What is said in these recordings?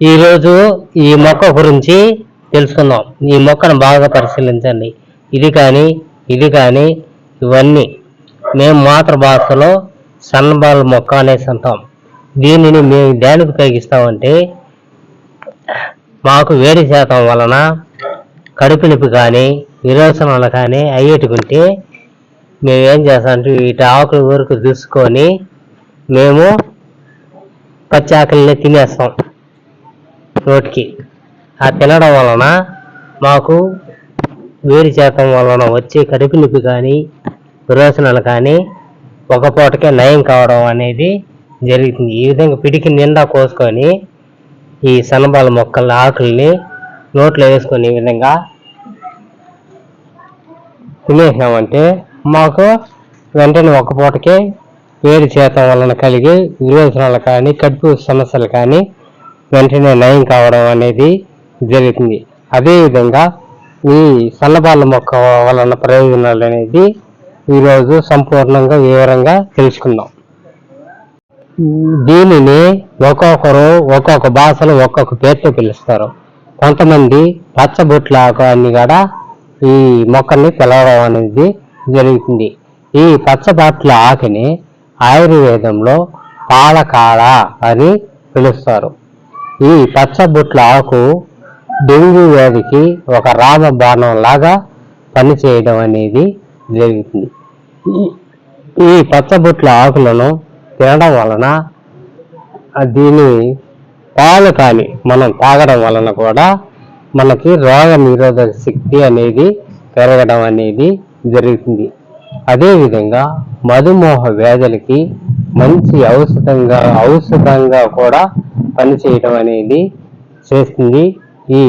ఈరోజు ఈ మొక్క గురించి తెలుసుకుందాం. ఈ మొక్కను బాగా పరిశీలించండి. ఇది కానీ ఇది కానీ ఇవన్నీ మేము మాతృభాషలో సన్నబాల మొక్క అనేసి అంటాం. దీనిని మేము దేనికి ఉపయోగిస్తామంటే మాకు వేడి శాతం వలన కడుపు నొప్పి కానీ విరోచనాలు కానీ అయ్యేటుకుంటే మేము ఏం చేస్తామంటే వీటి ఆకుల వరకు చూసుకొని మేము పచ్చి ఆకుల్ని తినేస్తాం. నోటికి ఆ తినడం వలన మాకు వేరు శాతం వలన వచ్చే కడుపు నొప్పి కానీ విరోచనాలు కానీ ఒక పూటకే నయం కావడం అనేది జరుగుతుంది. ఈ విధంగా పిడికి నిండా కోసుకొని ఈ సన్నబాల మొక్కల ఆకుల్ని నోట్లో వేసుకునే విధంగా తినేసినామంటే మాకు వెంటనే ఒక పూటకే వేడి చేతం వలన కలిగే విరోచనాలు కానీ కడుపు సమస్యలు కానీ వెంటనే నయం కావడం అనేది జరుగుతుంది. అదేవిధంగా ఈ సన్నబాల మొక్క వలన ప్రయోజనాలు అనేది ఈరోజు సంపూర్ణంగా వివరంగా తెలుసుకుందాం. దీనిని ఒక్కొక్కరు ఒక్కొక్క భాషలో ఒక్కొక్క పేరుతో పిలుస్తారు. కొంతమంది పచ్చబొట్ల ఆకు అని కూడా ఈ మొక్కల్ని పిలవడం అనేది జరుగుతుంది. ఈ పచ్చబొట్ల ఆకుని ఆయుర్వేదంలో పాలకాడ అని పిలుస్తారు. ఈ పచ్చబుట్ల ఆకు డెంగ్యూ వ్యాధికి ఒక రామబాణం లాగా పనిచేయడం అనేది జరుగుతుంది. ఈ- ఈ ఆకులను తినడం వలన దీని పాలు కానీ మనం తాగడం వలన కూడా మనకి రోగ నిరోధక శక్తి అనేది పెరగడం అనేది జరుగుతుంది. అదేవిధంగా మధుమేహ వ్యాధులకి మంచి ఔషధంగా ఔషధంగా కూడా పని చేయడం అనేది చేస్తుంది. ఈ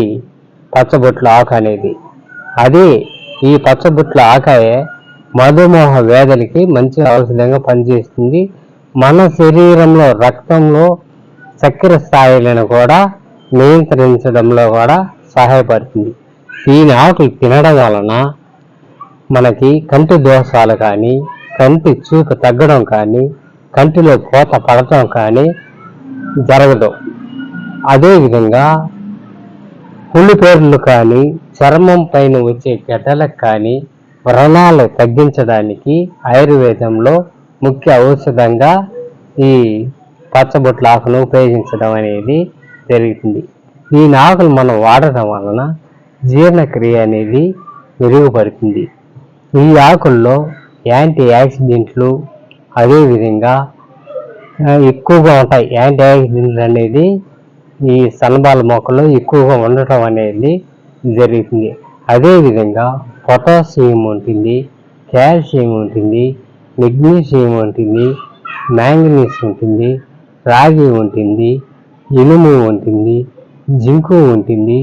పచ్చబొట్ల ఆకు అనేది. అది ఈ పచ్చబొట్ల ఆకాయే మధుమేహ వ్యాధులకి మంచి ఔషధంగా పనిచేస్తుంది. మన శరీరంలో రక్తంలో చక్కెర స్థాయిలను కూడా నియంత్రించడంలో కూడా సహాయపడుతుంది. దీని ఆకులు తినడం వలన మనకి కంటి దోషాలు కానీ కంటి చూపు తగ్గడం కానీ కంటిలో కోత పడటం కానీ జరగదు. అదేవిధంగా పేర్లు కానీ చర్మం పైన వచ్చే గడ్డలకు కానీ వ్రణాలు తగ్గించడానికి ఆయుర్వేదంలో ముఖ్య ఔషధంగా ఈ పచ్చబొట్ల ఆకును ఉపయోగించడం అనేది జరుగుతుంది. ఈ ఆకులు మనం వాడటం వలన జీర్ణక్రియ అనేది మెరుగుపడుతుంది. ఈ ఆకుల్లో యాంటీ యాక్సిడెంట్లు అదేవిధంగా ఎక్కువగా ఉంటాయి. యాంటీ ఆక్సిడెంట్లు అనేది ఈ సన్నబాల మొక్కలో ఎక్కువగా ఉండటం అనేది జరుగుతుంది. అదేవిధంగా పొటాషియం ఉంటుంది కాల్షియం ఉంటుంది మెగ్నీషియం ఉంటుంది మ్యాంగనీస్ ఉంటుంది రాగి ఉంటుంది ఇనుము ఉంటుంది జింకు ఉంటుంది.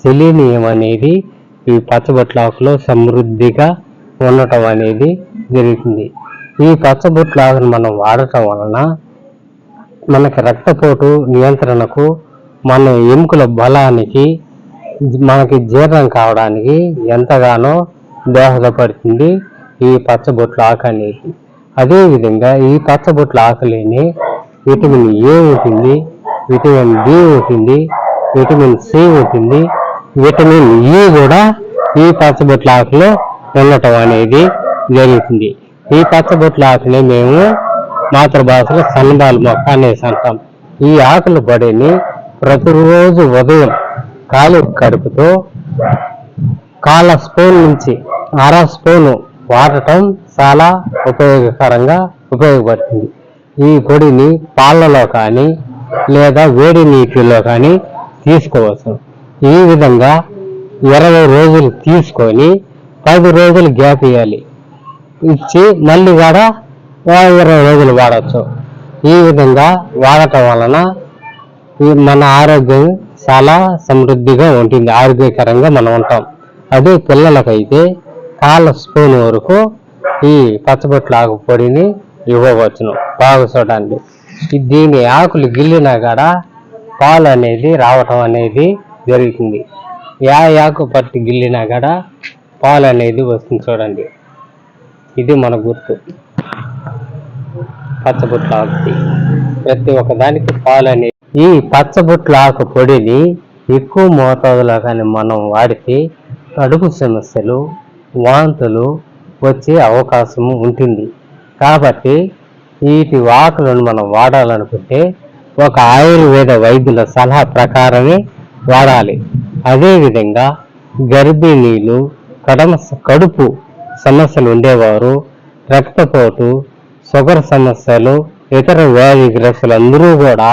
సెలీనియం అనేది ఈ పచ్చబొట్లాకులో సమృద్ధిగా ఉండటం అనేది జరుగుతుంది. ఈ పచ్చబొట్లాకును మనం వాడటం వలన మనకి రక్తపోటు నియంత్రణకు మన ఎముకల బలానికి మనకి జీర్ణం కావడానికి ఎంతగానో దోహదపడుతుంది ఈ పచ్చబొట్ల ఆకు అనేది. అదేవిధంగా ఈ పచ్చబొట్ల ఆకులేని విటమిన్ ఏ ఉంటుంది విటమిన్ బి ఉంటుంది విటమిన్ సి ఉంటుంది విటమిన్ ఈ కూడా ఈ పచ్చబొట్ల ఆకులో ఉండటం అనేది జరుగుతుంది. ఈ పచ్చబొట్ల ఆకుని మేము మాతృభాషలో సన్నబాల మొక్క అనేసి అంటాం. ఈ ఆకుల పొడిని ప్రతిరోజు ఉదయం కాలు కడుపుతో కాళ్ళ స్పూన్ నుంచి అర స్పూను వాడటం చాలా ఉపయోగకరంగా ఉపయోగపడుతుంది. ఈ పొడిని పాలలో కానీ లేదా వేడి నీటిలో కానీ తీసుకోవచ్చు. ఈ విధంగా ఇరవై రోజులు తీసుకొని పది రోజులు గ్యాప్ ఇవ్వాలి ఇచ్చి మళ్ళీ కూడా ఇరవై రోజులు వాడచ్చు. ఈ విధంగా వాడటం వలన మన ఆరోగ్యం చాలా సమృద్ధిగా ఉంటుంది ఆరోగ్యకరంగా మనం ఉంటాం. అదే పిల్లలకైతే కాల స్పూన్ వరకు ఈ పచ్చబొట్ల ఆకు పొడిని ఇవ్వవచ్చును బాగా చూడండి దీని ఆకులు గిల్లినా కూడా పాలు అనేది రావటం అనేది జరుగుతుంది. యా ఆకు పట్టి గిల్లినా కూడా పాలు అనేది వస్తుంది చూడండి. ఇది మన గుర్తు. పచ్చబొట్ల ఆకుది ప్రతి ఒక్కదానికి పాలు అనేది ఈ పచ్చబొట్ల ఆకు పొడిని ఎక్కువ మోతాదులో కానీ మనం వాడితే కడుపు సమస్యలు వాంతులు వచ్చే అవకాశం ఉంటుంది. కాబట్టి వీటి ఆకులను మనం వాడాలనుకుంటే ఒక ఆయుర్వేద వైద్యుల సలహా ప్రకారమే వాడాలి. అదేవిధంగా గర్భిణీలు కడమ కడుపు సమస్యలు ఉండేవారు రక్తపోటు షుగర్ సమస్యలు ఇతర వ్యాధిగ్రస్తులు అందరూ కూడా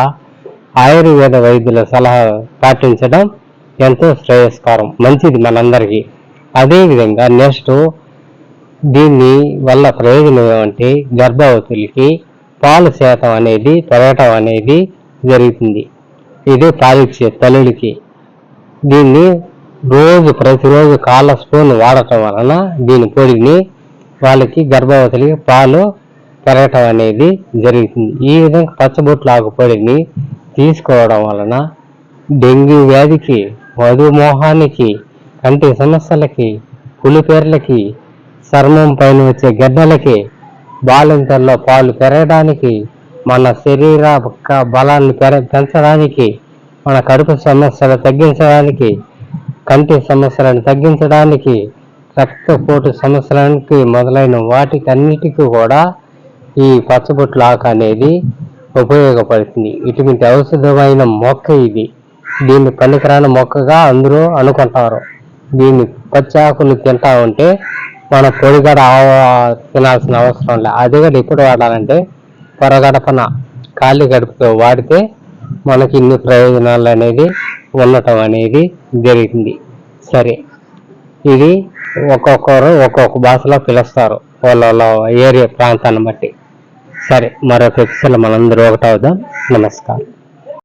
ఆయుర్వేద వైద్యుల సలహా పాటించడం ఎంతో శ్రేయస్కరం మంచిది మనందరికీ. అదేవిధంగా నెక్స్ట్ దీన్ని వల్ల ప్రయోజనం ఏమంటే గర్భవతులకి పాలు శాతం అనేది పెరగటం అనేది జరుగుతుంది. ఇది పాలిచ్చే తల్లులకి. దీన్ని రోజు ప్రతిరోజు కాళ్ళ స్పూన్ వాడటం వలన దీని పొడిని వాళ్ళకి గర్భవతులకి పాలు పెరగటం అనేది జరుగుతుంది. ఈ విధంగా పచ్చబొట్లు ఆకు పొడిని తీసుకోవడం వలన డెంగ్యూ వ్యాధికి మధుమోహానికి కంటి సమస్యలకి పులిపేర్లకి చర్మం పైన వచ్చే గడ్డలకి బాలింతల్లో పాలు పెరగడానికి మన శరీర బలాన్ని పెర పెంచడానికి మన కడుపు సమస్యలు తగ్గించడానికి కంటి సమస్యలను తగ్గించడానికి రక్తపోటు సమస్యలకి మొదలైన వాటికన్నిటికీ కూడా ఈ పచ్చబొట్లు ఆకు అనేది ఉపయోగపడుతుంది. ఇటువంటి ఔషధమైన మొక్క ఇది. దీన్ని పనికిరాని మొక్కగా అందరూ అనుకుంటారు. దీన్ని పచ్చి ఆకులు తింటా ఉంటే మన పొడిగడ తినాల్సిన అవసరం లేదు అదే కూడా ఎప్పుడు వాడాలంటే పొరగడపన ఖాళీ గడుపుతో వాడితే మనకి ఇన్ని ప్రయోజనాలు అనేది ఉండటం అనేది జరుగుతుంది సరే. ఇది ఒక్కొక్కరు ఒక్కొక్క భాషలో పిలుస్తారు. వాళ్ళ ఏరియా ప్రాంతాన్ని బట్టి. సరే మరొక ఎక్సెల్ మనందరూ ఒకటవుదాం. నమస్కారం.